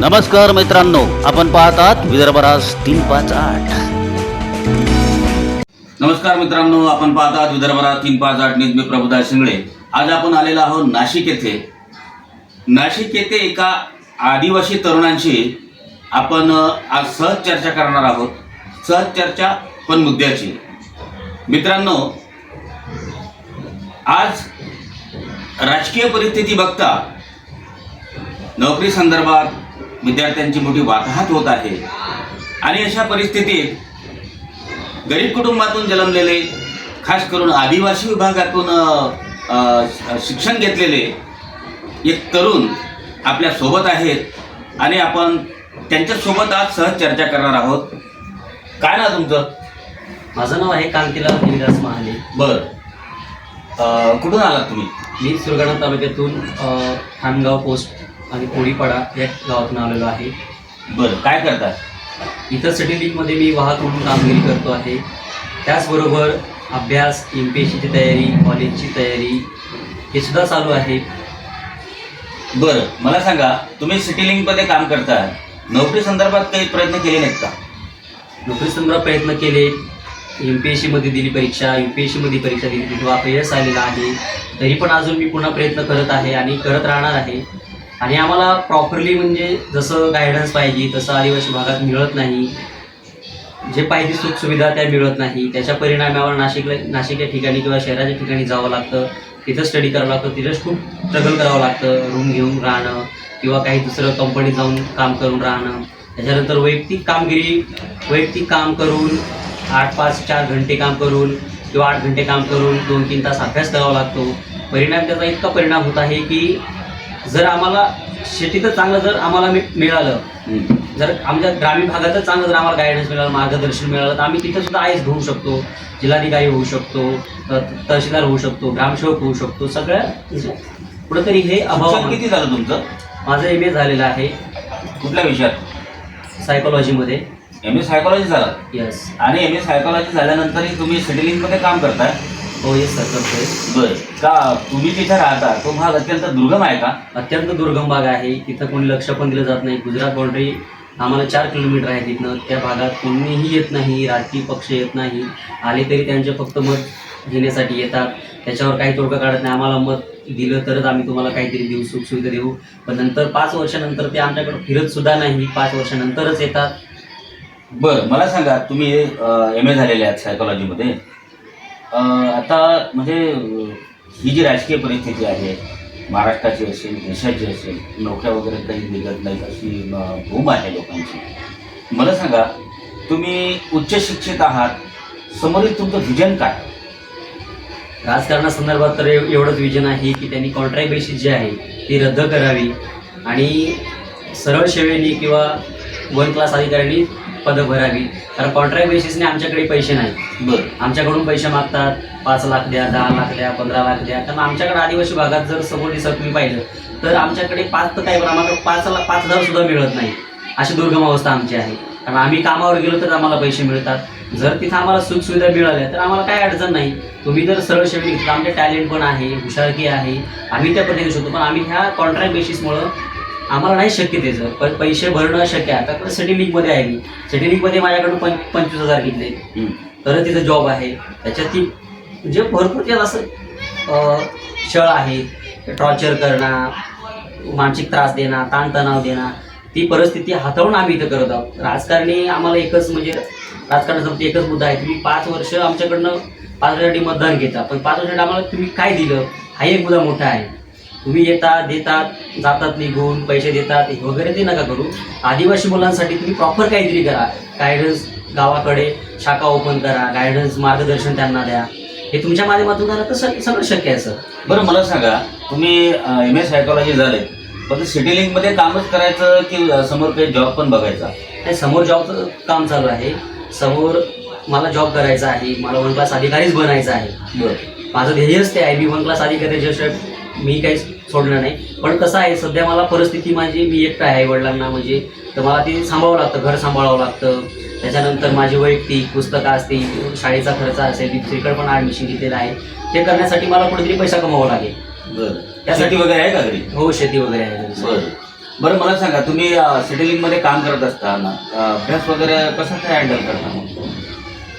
नमस्कार मित्रांनो आपण पाहतात विदर्भराज तीन पाच आठ. नमस्कार मित्रांनो आपण पाहतात विदर्भरात तीन पाच आठ न्यूज मी प्रभुदास शिंगळे. आज आपण आलेलो आहोत नाशिक येथे. नाशिक येथे एका आदिवासी तरुणांशी आपण आज सहज चर्चा करणार आहोत. सहज चर्चा पण मुद्द्याची. मित्रांनो आज राजकीय परिस्थिती बघता नोकरी संदर्भात विद्यार्थ्यांची मोठी वाताहत होत आहे. आणि अशा परिस्थितीत गरीब कुटुंबातून जन्मलेले खास करून आदिवासी विभागातून शिक्षण घेतलेले एक तरुण आपल्यासोबत आहेत आणि आपण त्यांच्यासोबत आज सहज चर्चा करणार आहोत. काय ना तुमचं? माझं नाव आहे कांतीलाल हरिदास महाले. बर. कुठून आलात तुम्ही? मी सुरगाणा तालुक्यातून अ, खानगाव पोस्ट आणि कोळीपाडा या गावातून आलेलो आहे. बरं काय करता इथं सिटी लीगमध्ये मी वाहक म्हणून कामगिरी करतो आहे. त्याचबरोबर अभ्यास एम पी एस सीची तयारी कॉलेजची तयारी हे सुद्धा चालू आहे. बरं मला सांगा तुम्ही सिटी लिंकमध्ये काम करता नोकरी संदर्भात काही प्रयत्न केले नाहीत का? नोकरी संदर्भात प्रयत्न केले. एम पी एस सीमध्ये दिली परीक्षा यू पी एस सीमध्ये परीक्षा दिली. तिथं अपयश आलेला आहे. तरी पण अजून मी पुन्हा प्रयत्न करत आहे आणि करत राहणार आहे. आणि आम्हाला प्रॉपरली म्हणजे जसं गायडन्स पाहिजे तसं आदिवासी भागात मिळत नाही. जे पाहिजे सुखसुविधा त्या मिळत नाही. त्याच्या परिणामावर नाशिकला नाशिकच्या ठिकाणी किंवा शहराच्या ठिकाणी जावं लागतं. तिथं स्टडी करावं लागतं. तिथंच खूप स्ट्रगल करावं लागतं. रूम घेऊन राहणं किंवा काही दुसरं कंपनीत जाऊन काम करून राहणं. त्याच्यानंतर वैयक्तिक कामगिरी वैयक्तिक काम करून आठ पाच चार घंटे काम करून किंवा आठ घंटे काम करून दोन तीन तास अभ्यास करावा लागतो. परिणाम त्याचा इतका परिणाम होत आहे की जर आम्हाला शेतीतच चांगलं जर आम्हाला मि- मिळालं. जर आमच्या ग्रामीण भागातच चांगलं जर आम्हाला गायडन्स मिळालं मार्गदर्शन मिळालं तर आम्ही तिथे सुद्धा आयस होऊ शकतो जिल्हाधिकारी होऊ शकतो त- तहसीलदार होऊ शकतो ग्रामसेवक होऊ शकतो सगळ्या कुठंतरी हे अभाव किती झालं तुमचं? माझं एम ए झालेलं आहे. कुठल्या विषयात? सायकोलॉजीमध्ये एम ए सायकोलॉजी झालं? यस आणि एम ए सायकोलॉजी झाल्यानंतरही तुम्ही सिटी लिंकमध्ये काम करताय? हो येस सर करतोय. बर. का तुम्ही जिथे राहता? तो भाग अत्यंत दुर्गम आहे का? अत्यंत दुर्गम भाग आहे. तिथं कोणी लक्ष पण दिलं जात नाही. गुजरात बाउंड्री आम्हाला चार किलोमीटर आहे तिथनं. त्या भागात कोणीही येत नाही. राजकीय पक्ष येत नाही. आले तरी त्यांचे फक्त मत घेण्यासाठी येतात. त्याच्यावर काही तोडगा काढत नाही. आम्हाला मत दिलं तरच आम्ही तुम्हाला काहीतरी देऊ सुखसुविधा देऊ. पण नंतर पाच वर्षानंतर ते आमच्याकडे फिरत सुद्धा नाही. पाच वर्षानंतरच येतात. बर मला सांगा तुम्ही एम ए झालेले आहात सायकोलॉजीमध्ये आता म्हणजे ही जी राजकीय परिस्थिती आहे महाराष्ट्राची असेल देशाची असेल नोकऱ्या वगैरे काही निघत नाहीत अशी भूम आहे लोकांची. मला सांगा तुम्ही उच्च शिक्षित आहात समोरील तुमचं व्हिजन काय? राजकारणासंदर्भात तर एवढंच विजन आहे की त्यांनी कॉन्ट्रॅक्ट बेसिस जी आहे ती रद्द करावी. आणि सरळ सेवेने किंवा वन क्लास अधिकाऱ्यांनी पदं भरावी. कारण कॉन्ट्रॅक्ट बेसिसने आमच्याकडे पैसे नाही. बर. आमच्याकडून पैसे मागतात. पाच लाख द्या दहा लाख द्या पंधरा लाख द्या. कारण आमच्याकडे आदिवासी भागात जर समोर दिसत तुम्ही पाहिलं तर आमच्याकडे पाच तर काय पण आम्हाला पाच लाख पाच हजार सुद्धा मिळत नाही. अशी दुर्गम अवस्था आमची आहे. कारण आम्ही कामावर गेलो तर आम्हाला पैसे मिळतात. जर तिथं आम्हाला सुखसुविधा मिळाल्या तर आम्हाला काय अडचण नाही. तुम्ही जर सरळ घेतलं आमचे टॅलेंट पण आहे हुशारकी आहे. आम्ही त्या पद्धतीने शकतो. पण आम्ही ह्या कॉन्ट्रॅक्ट बेसिसमुळं आम्हाला नाही शक्य त्याचं पण पैसे भरणं शक्य आहे. आता सिटी लीगमध्ये आहे मी. सिटी लीगमध्ये माझ्याकडून पं पंचवीस हजार घेतले. तर तिथं जॉब आहे. त्याच्यात ती म्हणजे भरपूर त्यात असं छळ आहे. टॉर्चर करणं मानसिक त्रास देणं ताणतणाव देणं ती परिस्थिती हाताळून आम्ही इथं करत आहोत. राजकारणी आम्हाला एकच म्हणजे राजकारणासोबत एकच मुद्दा आहे. तुम्ही पाच वर्ष आमच्याकडनं पाच वर्षासाठी मतदान घेता. पण पाच वर्षासाठी आम्हाला तुम्ही काय दिलं? हा एक मुद्दा मोठा आहे. तुम्ही येतात देतात जातात निघून पैसे देतात वगैरे ते नका करू. आदिवासी मुलांसाठी तुम्ही प्रॉपर काहीतरी करा. गायडन्स गावाकडे शाखा ओपन करा. गायडन्स मार्गदर्शन त्यांना द्या. हे तुमच्या माध्यमातून झालं तर सग- सगळं शक्य आहे सर. बरं मला सांगा तुम्ही एम ए सायकोलॉजी झाले पण सिटी लिंकमध्ये कामच करायचं की समोर काही जॉब पण बघायचा? नाही समोर जॉबचं काम चालू आहे. समोर मला जॉब करायचा आहे. मला वन क्लास अधिकारीच बनायचं आहे. बरं. माझं ध्येयच ते आहे मी वन क्लास अधिकाऱ्याच्याशिवाय मी काही सोडणार नाही. पण कसं आहे सध्या मला परिस्थिती माझी मी एकटा आहे वडिलांना म्हणजे तर मला ती सांभाळावं लागतं घर सांभाळावं लागतं. त्याच्यानंतर माझी वैयक्तिक पुस्तकं असतील शाळेचा खर्च असेल दुसरीकडे पण ॲडमिशन घेतलेलं आहे. ते करण्यासाठी मला कुठेतरी पैसा कमावा लागेल. बरं. त्यासाठी- वगैरे आहे का घरी? हो शेती वगैरे आहे. बरं. बरं मला सांगा तुम्ही सेटलिंगमध्ये काम करत असताना अभ्यास वगैरे कसा काय हँडल करता मग?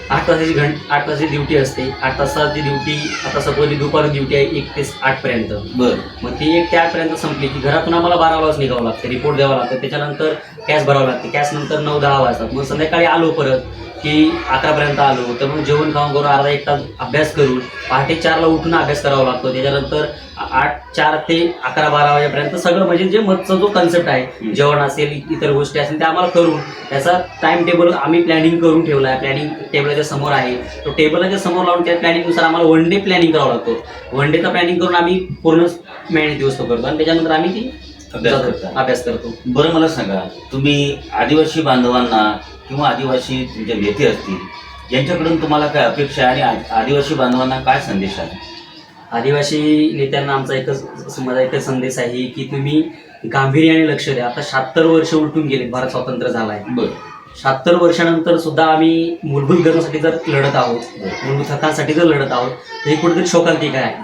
आठ तासाची घंट आठ तासाची ड्युटी असते. आठ तासाची ड्युटी आता सपोज दुपारी ड्युटी आहे एक ते आठपर्यंत बर. मग ती एक ते आठपर्यंत संपली की घरातून आम्हाला बारा वाजता निघावं लागतं. रिपोर्ट द्यावा लागतं. त्याच्यानंतर कॅश भरावं लागते. कॅश नंतर नऊ दहा वाजतात. मग संध्याकाळी आलो परत की अकरापर्यंत आलो. तर मग जेवण खाऊन करून अर्धा एक तास अभ्यास करून पहाटे चारला उठून अभ्यास करावा लागतो. त्याच्यानंतर आठ चार ते अकरा बारा वाजेपर्यंत सगळं म्हणजे जे मधचा जो कन्सेप्ट आहे. जेवण असेल इतर गोष्टी असेल त्या आम्हाला करून त्याचा टाइम टेबल आम्ही प्लॅनिंग करून ठेवला आहे. प्लॅनिंग टेबलाच्या समोर आहे. तो टेबलाच्या समोर लावून त्या प्लॅनिंगनुसार आम्हाला वन डे प्लॅनिंग करावं लागतो. वन डेचा प्लॅनिंग करून आम्ही पूर्ण मॅनेज दिवस करतो. आणि त्याच्यानंतर आम्ही ती अभ्यास करता. अभ्यास करतो. बरं मला सांगा तुम्ही आदिवासी बांधवांना किंवा आदिवासी तुमचे नेते असतील यांच्याकडून तुम्हाला काय अपेक्षा आहे आणि आ- आदिवासी बांधवांना काय संदेश आहे? आदिवासी नेत्यांना आमचा एकच माझा एकच संदेश आहे की तुम्ही गांभीर्याने लक्ष द्या. आता शहात्तर वर्ष उलटून गेले भारत स्वतंत्र झाला आहे बर. शहात्तर वर्षानंतर सुद्धा आम्ही मूलभूत गरजांसाठी जर लढत आहोत मूलभूत हक्कांसाठी जर लढत आहोत तर ही कुठेतरी शोकांतिका आहे.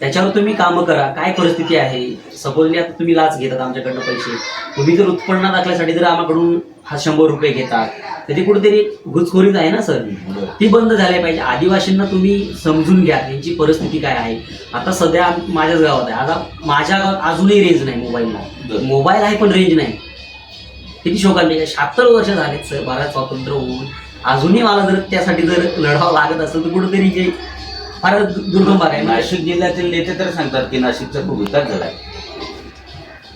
त्याच्यावर तुम्ही कामं करा. काय परिस्थिती आहे? सपोजली आता तुम्ही लाच घेतात आमच्याकडनं पैसे. तुम्ही जर उत्पन्न दाखल्यासाठी जर आम्हाकडून हा शंभर रुपये घेतात तर ती कुठेतरी घुसखोरीच आहे ना सर. ती बंद झाली पाहिजे. आदिवासींना तुम्ही समजून घ्या त्यांची परिस्थिती काय आहे. आता सध्या माझ्याच गावात आहे. आता माझ्या गावात अजूनही रेंज नाही मोबाईलला. मोबाईल आहे पण रेंज नाही. किती शोकांनी शहात्तर वर्ष झालेत सर. भारत स्वातंत्र्य होऊन. अजूनही मला जर त्यासाठी जर लढावं लागत असेल तर कुठेतरी जे फार दु- दुर्गम भाग आहे. नाशिक जिल्ह्यातील नेते तर सांगतात की नाशिकचा खूप विकास झालाय.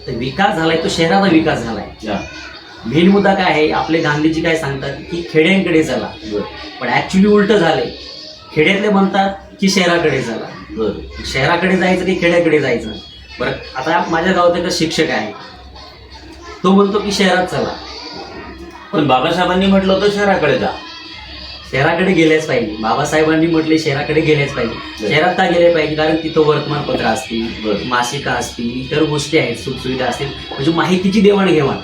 तर विकास झालाय तो शहराचा विकास झालाय. मेन मुद्दा काय आहे? आपले गांधीजी काय सांगतात की खेड्यांकडे चला. बर. पण ऍक्च्युली उलट झालंय. खेड्यातले म्हणतात की शहराकडे चला. बर. शहराकडे जायचं की खेड्याकडे जायचं? बरं आता माझ्या गावात एक शिक्षक आहे. तो म्हणतो की शहरात चला. पण बाबासाहेबांनी म्हटलं होतं शहराकडे जा. शहराकडे गेलेच पाहिजे. बाबासाहेबांनी म्हटले शहराकडे गेलेच पाहिजे. शहरात का गेले पाहिजे? कारण तिथं वर्तमानपत्र असतील. मासिका असतील इतर गोष्टी आहेत सुखसुविधा असतील. म्हणजे माहितीची देवाणघेवाण.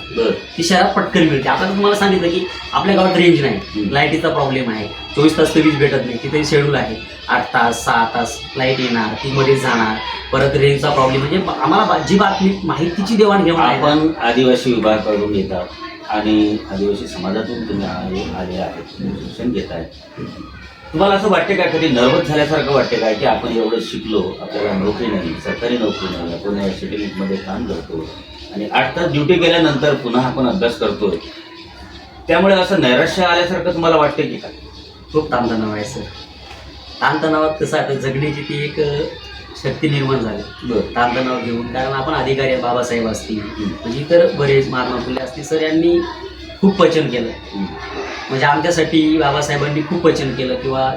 ती शहरात पटकन मिळते. आता तुम्हाला सांगितलं की आपल्या गावात रेंज नाही. लाईटीचा प्रॉब्लेम आहे. चोवीस तास तर वीज भेटत नाही. तिथे शेड्यूल आहे. आठ तास सहा तास लाइट येणार ती मध्ये जाणार. परत रेंजचा प्रॉब्लेम म्हणजे आम्हाला जी बातमी माहितीची देवाणघेवाण आपण आदिवासी विभागाकडून येतात आणि आदिवासी समाजातून तुम्ही आले आहेत तुम्ही शिक्षण घेत आहे तुम्हाला असं वाटते का कधी नर्वस झाल्यासारखं वाटते काय की आपण एवढं शिकलो आपल्याला नोकरी नाही सरकारी नोकरी नाही आपण या सिटीमध्ये काम करतो आणि आठ तास ड्युटी केल्यानंतर पुन्हा आपण अभ्यास करतोय? त्यामुळे असं नैराश्य आल्यासारखं तुम्हाला वाटते की काय? खूप ताणतणाव आहे सर. ताणतणावात कसं आता जगण्याची ती एक शक्ती निर्माण झाली. ताणतणाव घेऊन. कारण आपण अधिकारी आहे, बाबासाहेब असतील. म्हणजे इतर बरेच महात्मा फुले असतील सर यांनी खूप वचन केलं. म्हणजे आमच्यासाठी बाबासाहेबांनी खूप वचन केलं किंवा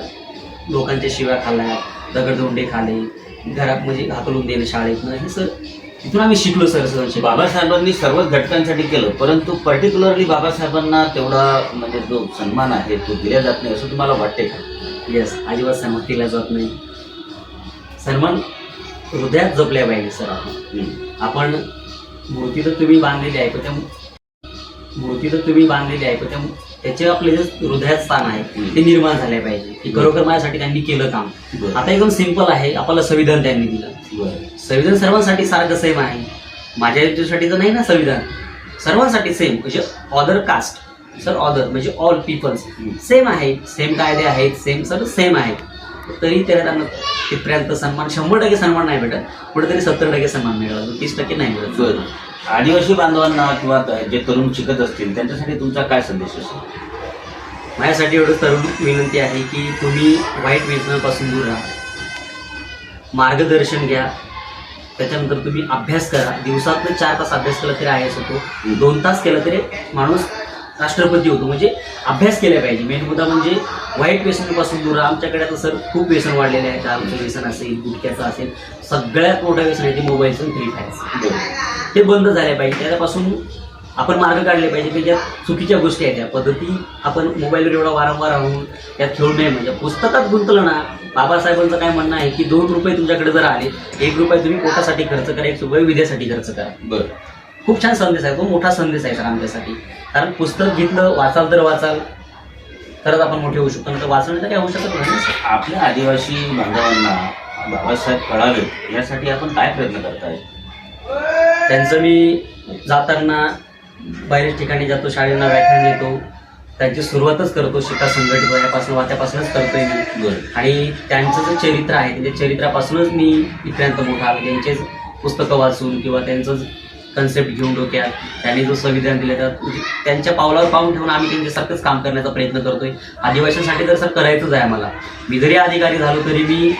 लोकांच्या शिव्या खाल्ल्या दगडधोंडे खाले घरात म्हणजे हाकलून देणे शाळेतनं हे सर तिथून आम्ही शिकलो सर सर बाबासाहेबांनी सर्वच घटकांसाठी केलं परंतु पर्टिक्युलरली बाबासाहेबांना तेवढा म्हणजे जो सन्मान आहे तो दिला जात नाही असं तुम्हाला वाटते का? येस अजिबात सन्मान केला जात नाही. सन्मान हृदयात जपल्या पाहिजे सर आपण. आपण मूर्ती तर तुम्ही बांधलेली आहे पण त्या मूर्ती तर तुम्ही बांधलेली आहे पण त्या त्याचे आपले जे हृदयात स्थान आहे ते निर्माण झाले पाहिजे. की खरोखर माझ्यासाठी त्यांनी केलं काम. आता एकदम सिंपल आहे आपल्याला संविधान त्यांनी दिलं. संविधान सर्वांसाठी सारखं सेम आहे. माझ्या याच्यासाठी तर नाही ना संविधान. सर्वांसाठी सेम म्हणजे ऑदर कास्ट सर ऑदर म्हणजे ऑल पीपल्स. सेम आहे सेम कायदे आहेत सेम सर सेम आहेत. तरी त्याला त्यांना तिथपर्यंत सन्मान शंभर टक्के सन्मान नाही भेटत. कुठेतरी सत्तर टक्के सन्मान मिळाला. तीस टक्के नाही मिळत. बरं. आदिवासी बांधवांना किंवा जे तरुण शिकत असतील त्यांच्यासाठी तुमचा काय संदेश असेल? माझ्यासाठी एवढं तरुण विनंती आहे की तुम्ही वाईट व्यसनापासून दूर राहा. मार्गदर्शन घ्या. त्याच्यानंतर तुम्ही अभ्यास करा. दिवसातनं चार तास अभ्यास केला तरी आय एस होतो दोन तास केला तरी माणूस राष्ट्रपती होतो. म्हणजे अभ्यास केला पाहिजे. मेन मुद्दा म्हणजे वाईट व्यसनापासून दूर आमच्याकडे आता सर खूप व्यसन वाढलेले आहे दारूचं व्यसन असेल गुटख्याचं असेल. सगळ्यात मोठं व्यसन आहे ते मोबाईलचं फ्री फायर. ते बंद झाले पाहिजे. त्याच्यापासून आपण मार्ग काढले पाहिजे की ज्या चुकीच्या गोष्टी आहेत त्या. पद्धती आपण मोबाईलवर एवढा वारंवार राहून त्यात खेळू नये. म्हणजे पुस्तकात गुंतलं ना बाबासाहेबांचं काय म्हणणं आहे की दोन रुपये तुमच्याकडे जर आले एक रुपये तुम्ही पोटासाठी खर्च करा एक रुपये विद्यासाठी खर्च करा. बरं. खूप छान संदेश आहे तो मोठा संदेश आहे सर आमच्यासाठी. कारण पुस्तक घेतलं वाचाल तर वाचाल तरच आपण मोठे होऊ शकतो तर वाचण्याचं काही होऊ शकत नाही. आपल्या आदिवासी बांधवांना बाबासाहेब कळावेत यासाठी आपण काय प्रयत्न करताय? त्यांचं मी जाताना बाहेर ठिकाणी जातो शाळेंना व्याख्यान देतो. त्यांची सुरुवातच करतो शिका संघटित वयापासून वात्यापासूनच करतोय मी. आणि त्यांचं जे चरित्र आहे त्या चरित्रापासूनच मी इथपर्यंत मोठा त्यांचेच पुस्तकं वाचून किंवा त्यांचंच कन्सेप्ट घेऊन डोक्यात त्यांनी जो संविधान दिलं त्या म्हणजे त्यांच्या पावलावर पाऊल ठेवून आम्ही त्यांच्यासारखंच काम करण्याचा प्रयत्न करतोय. आदिवासींसाठी तर सर करायचंच आहे आम्हाला. मी जरी अधिकारी झालो तरी मी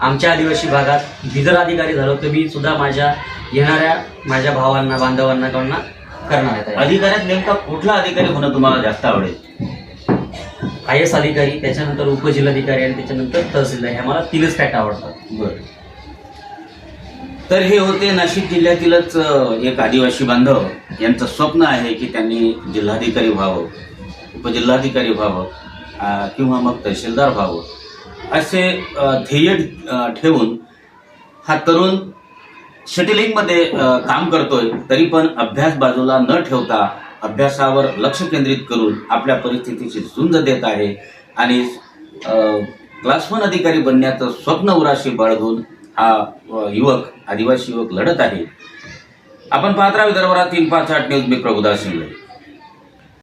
आमच्या आदिवासी भागात मी जर अधिकारी झालो तर मी सुद्धा माझ्या येणाऱ्या माझ्या भावांना बांधवांना करणार आहे. अधिकाऱ्यात नेमका कुठला अधिकारी होणं तुम्हाला जास्त आवडेल? आय एस अधिकारी त्याच्यानंतर उपजिल्हाधिकारी आणि त्याच्यानंतर तहसीलदार ह्या मला तीनच फॅक्ट आवडतात. बर. तर हे होते नाशिक जिल्ह्यातीलच एक आदिवासी बांधव. यांचं स्वप्न आहे की त्यांनी जिल्हाधिकारी व्हावं उपजिल्हाधिकारी व्हावं किंवा मग तहसीलदार व्हावं. असे ध्येय ठेवून हा तरुण शटलिंगमध्ये काम करतोय तरी पण अभ्यास बाजूला न ठेवता अभ्यासावर लक्ष केंद्रित करून आपल्या परिस्थितीची झुंज देत आहे आणि क्लास वन अधिकारी बनण्याचं स्वप्न उराशी बाळगून हा युवक आदिवासी युवक लढत आहे. आपण पाहत राहा विदर्भात तीन पाच आठ न्यूज मी प्रभुदास शिंगळे.